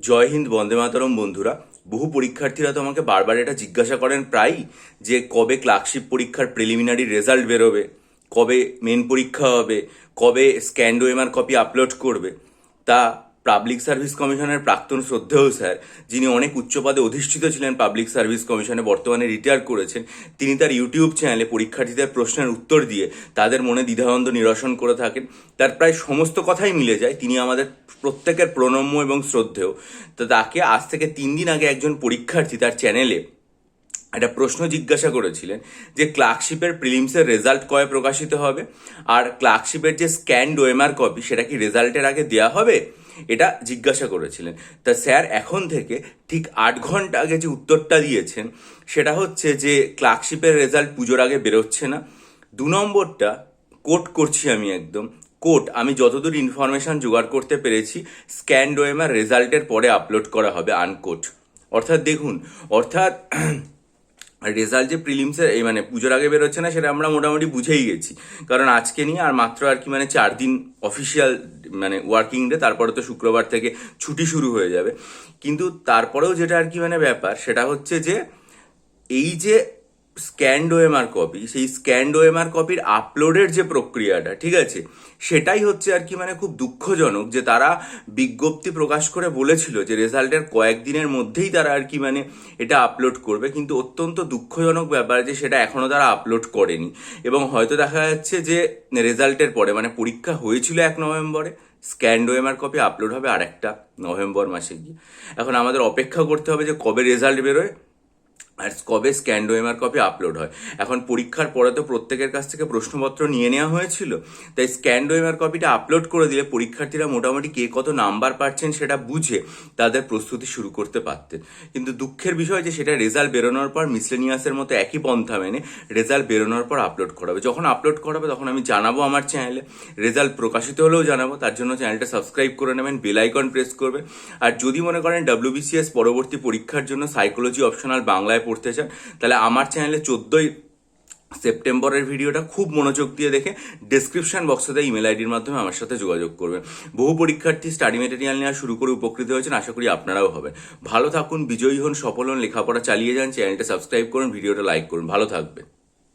জয় হিন্দ, বন্দে মাতরম বন্ধুরা, বহু পরীক্ষার্থীরা তো আমাকে বারবার এটা জিজ্ঞাসা করেন প্রায়ই যে কবে ক্লার্কশিপ পরীক্ষার প্রিলিমিনারি রেজাল্ট বেরোবে, কবে মেন পরীক্ষা হবে, কবে স্ক্যান্ডো এমআর কপি আপলোড করবে। তা পাবলিক সার্ভিস কমিশনের প্রাক্তন শ্রদ্ধেয় স্যার, যিনি অনেক উচ্চ পদে অধিষ্ঠিত ছিলেন পাবলিক সার্ভিস কমিশনে বর্তমানে রিটায়ার করেছেন, তিনি তার ইউটিউব চ্যানেলে পরীক্ষার্থীদের প্রশ্নের উত্তর দিয়ে তাদের মনে দ্বিধাদ্বন্দ্ব নিরসন করে থাকেন। তার প্রায় সমস্ত কথাই মিলে যায়, তিনি আমাদের প্রত্যেকের প্রণম্য এবং শ্রদ্ধেয়। তো তাকে আজ থেকে তিন দিন আগে একজন পরীক্ষার্থী তার চ্যানেলে একটা প্রশ্ন জিজ্ঞাসা করেছিলেন যে, ক্লার্কশিপের প্রিলিমসের রেজাল্ট কয়ে প্রকাশিত হবে? আর ক্লার্কশিপের যে স্ক্যান্ড ওএমআর কপি সেটা কি রেজাল্টের আগে দেওয়া হবে? এটা জিজ্ঞাসা করেছিলেন। তা স্যার, এখন থেকে ঠিক আট ঘণ্টা আগে যে উত্তরটা দিয়েছেন, সেটা হচ্ছে যে ক্লার্কশিপের রেজাল্ট পুজোর আগে বেরোচ্ছে না। দু নম্বরটা কোট করছি আমি একদম। কোট, আমি যতদূর ইনফরমেশন জোগাড় করতে পেরেছি স্ক্যান্ড ওএমআর রেজাল্টের পরে আপলোড করা হবে আনকোট অর্থাৎ দেখুন, অর্থাৎ রেজাল্ট যে প্রিলিমসের এই মানে পুজোর আগে বেরোচ্ছে না, সেটা আমরা মোটামুটি বুঝেই গেছি। কারণ আজকে নিয়ে আর মাত্র আর কি মানে চার দিন অফিসিয়াল মানে ওয়ার্কিং ডে তারপরে তো শুক্রবার থেকে ছুটি শুরু হয়ে যাবে। কিন্তু তারপরেও যেটা আর কি মানে ব্যাপার, সেটা হচ্ছে যে, এই যে স্ক্যান্ড ওএমআর কপি সেই স্ক্যান্ড ওএমআর কপির আপলোডের যে প্রক্রিয়াটা, ঠিক আছে? সেটাই হচ্ছে আর কি মানে খুব দুঃখজনক যে তারা বিজ্ঞপ্তি প্রকাশ করে বলেছিল যে রেজাল্টের কয়েকদিনের মধ্যেই তারা আর কি মানে এটা আপলোড করবে। কিন্তু অত্যন্ত দুঃখজনক ব্যাপার যে সেটা এখনও তারা আপলোড করেনি। এবং হয়তো দেখা যাচ্ছে যে রেজাল্টের পরে মানে পরীক্ষা হয়েছিল এক নভেম্বরে স্ক্যান্ড ওএমআর কপি আপলোড হবে আরেকটা নভেম্বর মাসে গিয়ে। এখন আমাদের অপেক্ষা করতে হবে যে কবে রেজাল্ট বেরোয়। আর কবে স্ক্যান্ড ওএমআর কপি আপলোড হয়? এখন পরীক্ষার পরে তো প্রত্যেকের কাছ থেকে প্রশ্নপত্র নিয়ে নেওয়া হয়েছিল। তাই স্ক্যান্ড ওএমআর কপিটা আপলোড করে দিলে পরীক্ষার্থীরা মোটামুটি কে কত নাম্বার পাচ্ছেন সেটা বুঝে তাদের প্রস্তুতি শুরু করতে পারতেন। কিন্তু দুঃখের বিষয় যে সেটা রেজাল্ট বেরোনোর পর মিসলেনিয়াসের মতো একই পন্থা মেনে রেজাল্ট বেরোনোর পর আপলোড করাবে। যখন আপলোড করাবে তখন আমি জানাব আমার চ্যানেলে। রেজাল্ট প্রকাশিত হলেও জানাব, তার জন্য চ্যানেলটা সাবস্ক্রাইব করে নেবেন, বেল আইকন প্রেস করবে আর যদি মনে করেন ডাব্লিউবিসিএস পরবর্তী পরীক্ষার জন্য সাইকোলজি অপশনাল বাংলায় পড়তে চান তাহলে আমার চ্যানেলে চোদ্দই সেপ্টেম্বরের ভিডিওটা খুব মনোযোগ দিয়ে দেখে ডেসক্রিপশন বক্সে দেয় ইমেল আইডির মাধ্যমে আমার সাথে যোগাযোগ করবেন। বহু পরীক্ষার্থী স্টাডি মেটেরিয়াল নেওয়া শুরু করে উপকৃত হয়েছেন, আশা করি আপনারাও হবেন। ভালো থাকুন, বিজয়ী হন, সফল হন, লেখাপড়া চালিয়ে যান চ্যানেলটা সাবস্ক্রাইব করুন, ভিডিওটা লাইক করুন। ভালো থাকবেন।